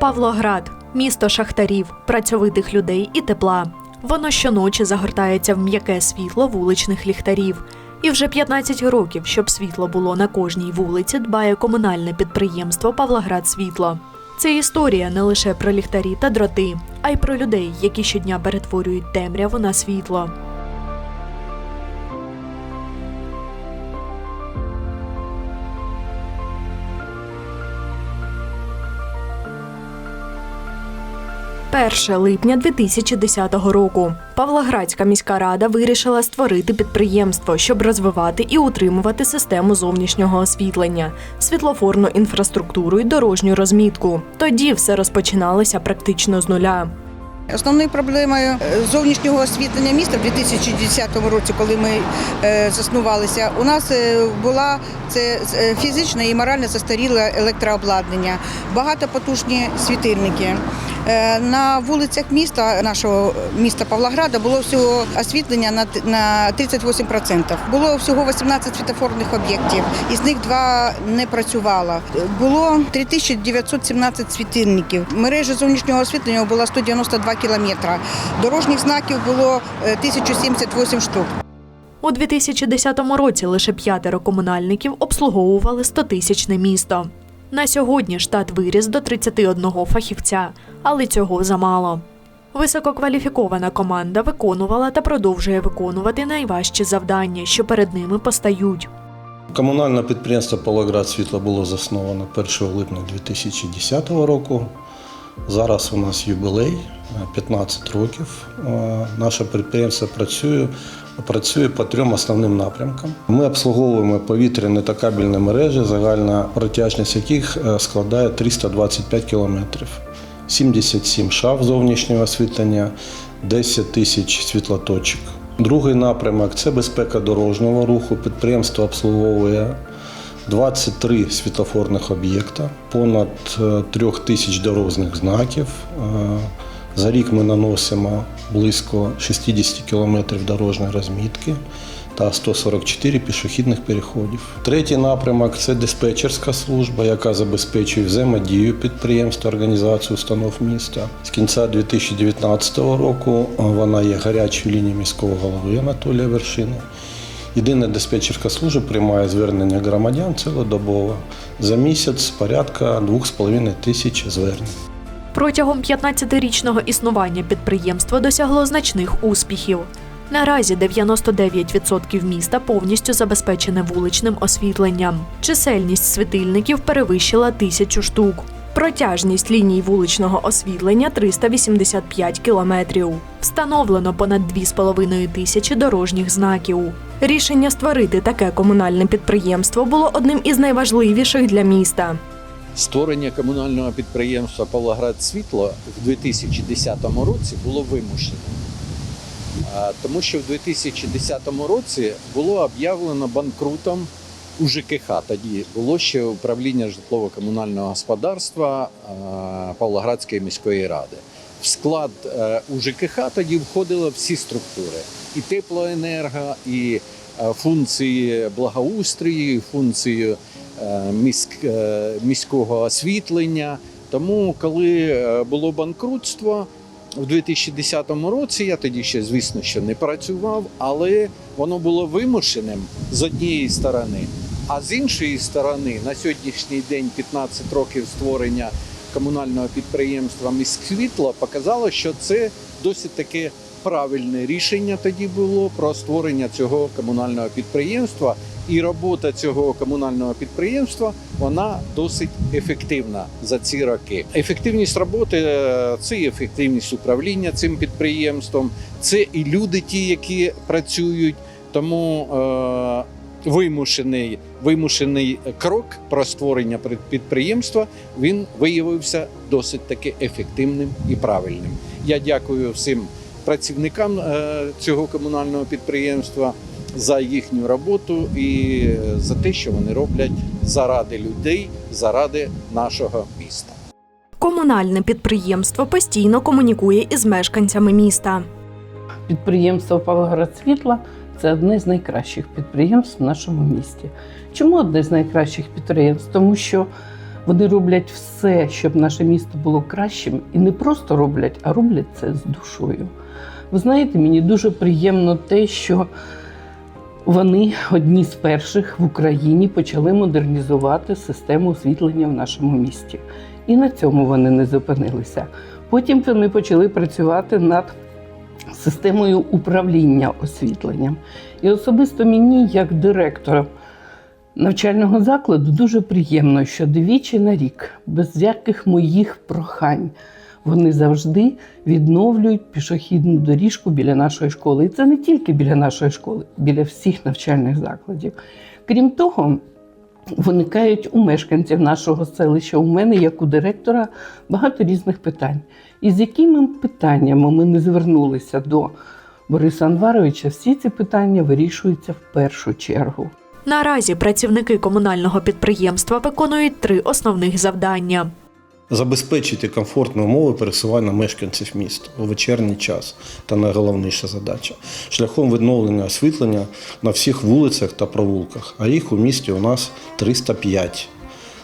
Павлоград місто шахтарів, працьовитих людей і тепла. Воно щоночі загортається в м'яке світло вуличних ліхтарів. І вже 15 років, щоб світло було на кожній вулиці, дбає комунальне підприємство Павлоград Світло. Це історія не лише про ліхтарі та дроти, а й про людей, які щодня перетворюють темряву на світло. Перше липня 2010 року Павлоградська міська рада вирішила створити підприємство, щоб розвивати і утримувати систему зовнішнього освітлення, світлофорну інфраструктуру і дорожню розмітку. Тоді все розпочиналося практично з нуля. Основною проблемою е, зовнішнього освітлення міста в 2010 році, коли ми е, заснувалися, у нас е, була це фізичне і морально застаріле електрообладнання, багатопотужні світильники. Е, На вулицях міста, нашого міста Павлограда, було всього освітлення на т- на 38%. Було всього 18 світофорних об'єктів, із них два не працювало. Було 3917 світильників. Мережа зовнішнього освітлення була 192 кілометри. Дорожніх знаків було е, 1078 штук. У 2010 році лише п'ятеро комунальників обслуговували 100-тисячне місто. На сьогодні штат виріс до 31 фахівця, але цього замало. Висококваліфікована команда виконувала та продовжує виконувати найважчі завдання, що перед ними постають. Комунальне підприємство Полоград Світло було засновано 1 липня 2010 року. Зараз у нас юбілей е, 15 років. Е, Наше підприємство працює, працює по трьом основним напрямкам. Ми обслуговуємо повітряні та кабельні мережі, загальна протяжність яких е, складає 325 кілометрів. 77 шаф зовнішнього освітлення, 10 тисяч світлоточок. Другий напрямок це безпека дорожнього руху. Підприємство обслуговує 23 світлофорних об'єкта, понад е, трьох тисяч дорожніх знаків. Е, За рік ми наносимо близько 60 кілометрів дорожньої розмітки та 144 пішохідних переходів. Третій напрямок це диспетчерська служба, яка забезпечує взаємодію підприємства, організацію установ міста. З кінця 2019 року е, вона є гарячою лінією міського голови Анатолія Вершини. Єдина диспетчерська служба приймає звернення громадян цілодобово. За місяць порядка 2,5 тисяч звернень. Протягом 15-річного існування підприємство досягло значних успіхів. Наразі 99% міста повністю забезпечене вуличним освітленням. Чисельність світильників перевищила тисячу штук. Протяжність ліній вуличного освітлення 385 кілометрів. Встановлено понад 2,5 тисячі дорожніх знаків. Рішення створити таке комунальне підприємство було одним із найважливіших для міста. Створення комунального підприємства Павлоград Світло в 2010 році було вимушено. Тому що в 2010 році було об'явлено банкрутом УЖКХ. Тоді було ще управління житлово-комунального господарства Павлоградської міської ради. В склад е, УЖКХ тоді входили всі структури: і теплоенерго, і е, функції благоустрою, і функції е, міськ, е, міського освітлення. Тому, коли е, було банкрутство у 2010 році, я тоді ще, звісно, що не працював, але воно було вимушеним з однієї сторони. А з іншої сторони, на сьогоднішній день 15 років створення комунального підприємства «Міськсвітло» показало, що це досить таке правильне рішення тоді було про створення цього комунального підприємства. І робота цього комунального підприємства вона досить ефективна за ці роки. Ефективність роботи е, це і ефективність управління цим підприємством, це і люди, ті, які працюють. Тому е, вимушений, вимушений крок про створення підприємства він виявився досить таки ефективним і правильним. Я дякую всім працівникам е, цього комунального підприємства за їхню роботу і е, за те, що вони роблять заради людей, заради нашого міста. Комунальне підприємство постійно комунікує із мешканцями міста. Підприємство Павлоград Світла це одне з найкращих підприємств в нашому місті. Чому одне з найкращих підприємств? Тому що Вони роблять все, щоб наше місто було кращим, і не просто роблять, а роблять це з душою. Ви знаєте, мені дуже приємно те, що вони одні з перших в Україні почали модернізувати систему освітлення в нашому місті. І на цьому вони не зупинилися. Потім вони почали працювати над системою управління освітленням. І особисто мені, як директору навчального закладу, дуже приємно, що двічі на рік, без всяких моїх прохань, вони завжди відновлюють пішохідну доріжку біля нашої школи. І це не тільки біля нашої школи, біля всіх навчальних закладів. Крім того, виникають у мешканців нашого селища. У мене, як у директора, багато різних питань. І з якими питаннями ми не звернулися до Бориса Анваровича, всі ці питання вирішуються в першу чергу. Наразі працівники комунального підприємства виконують три основних завдання. Забезпечити комфортні умови пересування мешканців міста у вечірній час та найголовніша задача шляхом відновлення освітлення на всіх вулицях та провулках, а їх у місті у нас 305.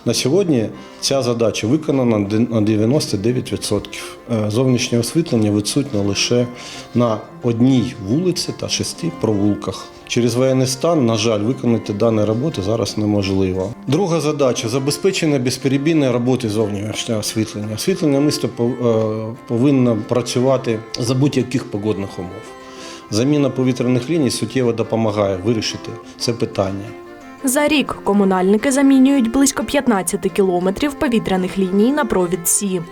На сьогодні ця задача виконана на 99%. Е, Зовнішнє освітлення відсутнє лише на одній вулиці та шести провулках. Через воєнний стан, на жаль, виконати дані роботи зараз неможливо. Друга задача забезпечення безперебійної роботи зовнішнього освітлення. Освітлення міста е, повинно працювати за будь-яких погодних умов. Заміна повітряних ліній суттєво допомагає вирішити це питання. За рік комунальники замінюють близько 15 кілометрів повітряних ліній на провідці.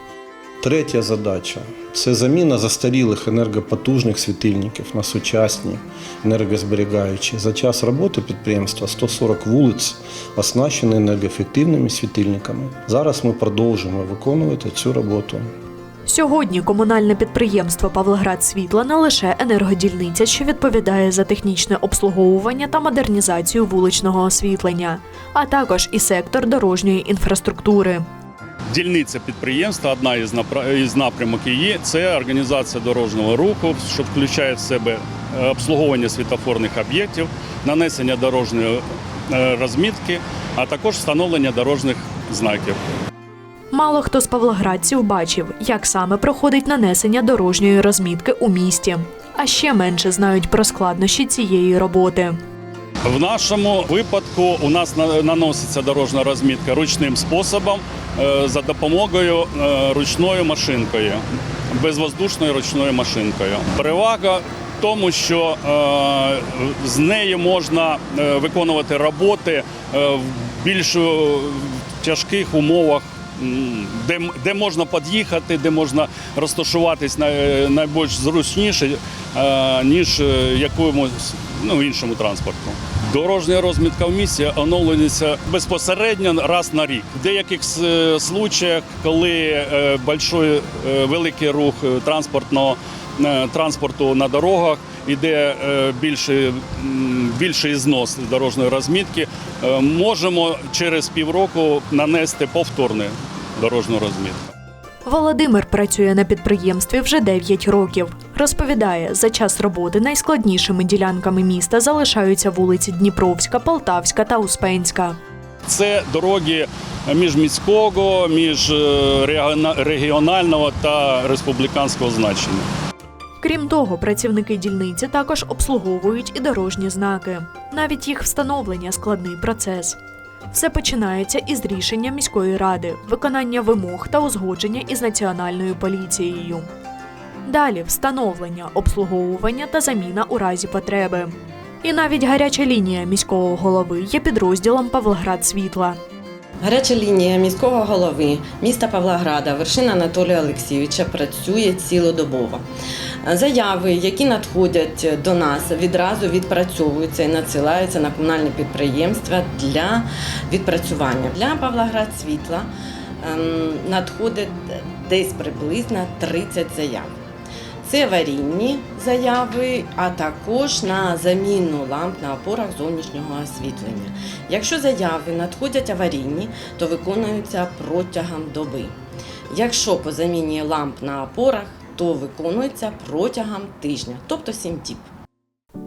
Третя задача це заміна застарілих енергопотужних світильників на сучасні енергозберігаючі. За час роботи підприємства 140 вулиць оснащені енергоефективними світильниками. Зараз ми продовжуємо виконувати цю роботу. Сьогодні комунальне підприємство Павлоград Світла не лише енергодільниця, що відповідає за технічне обслуговування та модернізацію вуличного освітлення, а також і сектор дорожньої інфраструктури. Дільниця підприємства, одна із із напрямок її це організація дорожнього руху, що включає в себе е, обслуговування світофорних об'єктів, нанесення дорожньої е, розмітки, а також встановлення дорожніх знаків. Мало хто з павлоградців бачив, як саме проходить нанесення дорожньої розмітки у місті, а ще менше знають про складнощі цієї роботи. В нашому випадку у нас на- наноситься дорожня розмітка ручним способом е, за допомогою е, ручною машинкою, безвоздушною ручною машинкою. Перевага в тому, що е, з нею можна виконувати роботи в більш тяжких умовах. Де, де можна під'їхати, де можна розташуватись най, найбільш зручніше, е, ніж е, якомусь ну, іншому транспорту. Дорожня розмітка в місті оновлюється безпосередньо раз на рік. В деяких е, случаях, коли большой, великий рух транспортного транспорту на дорогах, іде більший, більший знос дорожньої розмітки, можемо через півроку нанести повторну дорожню розмітку. Володимир працює на підприємстві вже 9 років. Розповідає, за час роботи найскладнішими ділянками міста залишаються вулиці Дніпровська, Полтавська та Успенська. Це дороги міжміського, між е, та республіканського значення. Крім того, працівники дільниці також обслуговують і дорожні знаки. Навіть їх встановлення складний процес. Все починається із рішення міської ради, виконання вимог та узгодження із національною поліцією. Далі встановлення, обслуговування та заміна у разі потреби. І навіть гаряча лінія міського голови є підрозділом Павлоград Світла. Гаряча лінія міського голови міста Павлограда Вершина Анатолія Олексійовича працює цілодобово. Заяви, які надходять до нас, відразу відпрацьовуються і надсилаються на комунальне підприємства для відпрацювання. Для Павлоград Світла ем, надходить десь приблизно 30 заяв. Це аварійні заяви, а також на заміну ламп на опорах зовнішнього освітлення. Якщо заяви надходять аварійні, то виконуються протягом доби. Якщо по заміні ламп на опорах, то виконується протягом тижня, тобто 7 діб.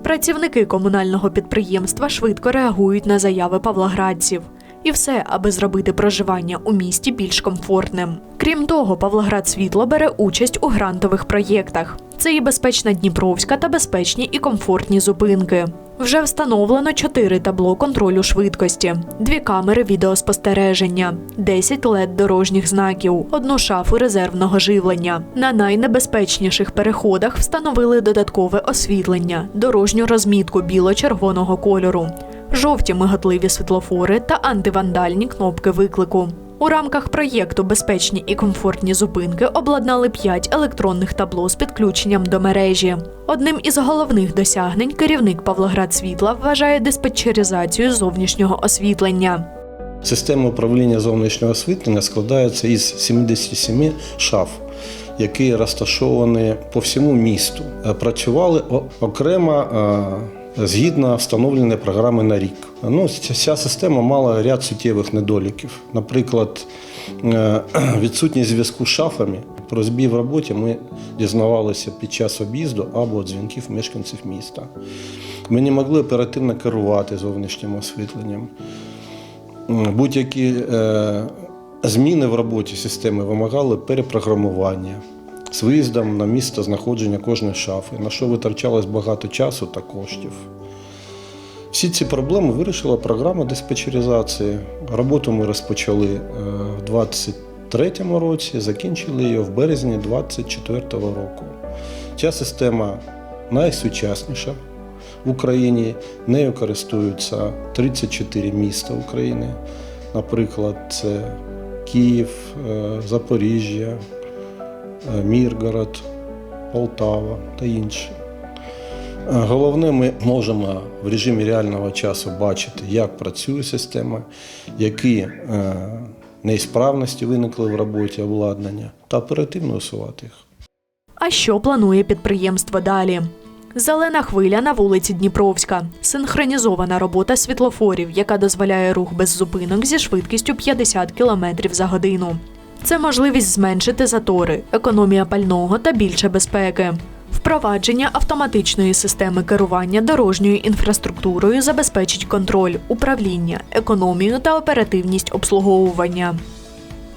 Працівники комунального підприємства швидко реагують на заяви павлоградців. І все, аби зробити проживання у місті більш комфортним. Крім того, Павлоград Світло бере участь у грантових проєктах. Це і безпечна Дніпровська та безпечні і комфортні зупинки. Вже встановлено 4 табло контролю швидкості, дві камери відеоспостереження, 10 лед дорожніх знаків, одну шафу резервного живлення. На найнебезпечніших переходах встановили додаткове освітлення, дорожню розмітку біло-червоного кольору, жовті миготливі світлофори та антивандальні кнопки виклику. У рамках проєкту Безпечні і комфортні зупинки обладнали 5 електронних табло з підключенням до мережі. Одним із головних досягнень керівник Павлоград Світла вважає диспетчеризацію зовнішнього освітлення. Система управління зовнішнього освітлення складається із 77 шаф, які розташовані по всьому місту. Працювали окремо е, згідно встановленої програми на рік. Ну, ця- система мала ряд суттєвих недоліків. Наприклад, е, відсутність зв'язку з шафами. Про збій в роботі ми дізнавалися під час об'їзду або дзвінків мешканців міста. Ми не могли оперативно керувати зовнішнім освітленням. Будь-які е, зміни в роботі системи вимагали перепрограмування з виїздом на місце знаходження кожної шафи, на що витрачалось багато часу та коштів. Всі ці проблеми вирішила програма диспетчеризації. Роботу ми розпочали е, в 2023 році, закінчили її в березні 2024 року. Ця система найсучасніша в Україні. Нею користуються 34 міста України. Наприклад, це Київ, е, Запоріжжя, Міргород, Полтава та інші. Е, Головне, ми можемо в режимі реального часу бачити, як працює система, які е, неісправності виникли в роботі обладнання, та оперативно усувати їх. А що планує підприємство далі? Зелена хвиля на вулиці Дніпровська, синхронізована робота світлофорів, яка дозволяє рух без зупинок зі швидкістю 50 км за годину. Це можливість зменшити затори, економія пального та більше безпеки. Впровадження автоматичної системи керування дорожньою інфраструктурою забезпечить контроль, управління, економію та оперативність обслуговування.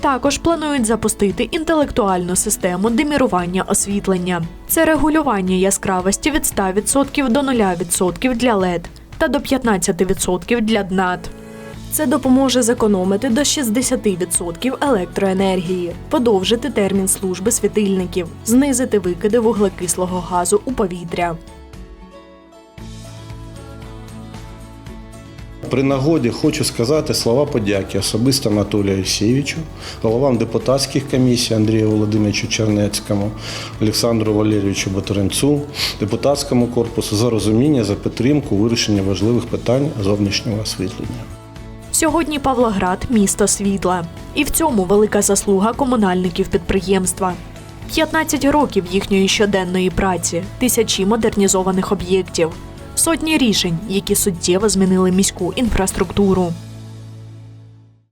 Також планують запустити інтелектуальну систему демірування освітлення. Це регулювання яскравості від 100% до 0% для LED та до 15% для ДНАТ. Це допоможе зекономити до 60% електроенергії, подовжити термін служби світильників, знизити викиди вуглекислого газу у повітря. При нагоді хочу сказати слова подяки особисто Анатолію Олексійовичу, головам депутатських комісій Андрію Володимировичу Чернецькому, Олександру Валерійовичу Батаренцу, депутатському корпусу за розуміння, за підтримку у вирішенні важливих питань зовнішнього освітлення. Сьогодні Павлоград місто світла. І в цьому велика заслуга комунальників підприємства. 15 років їхньої щоденної праці, тисячі модернізованих об'єктів, сотні рішень, які суттєво змінили міську інфраструктуру.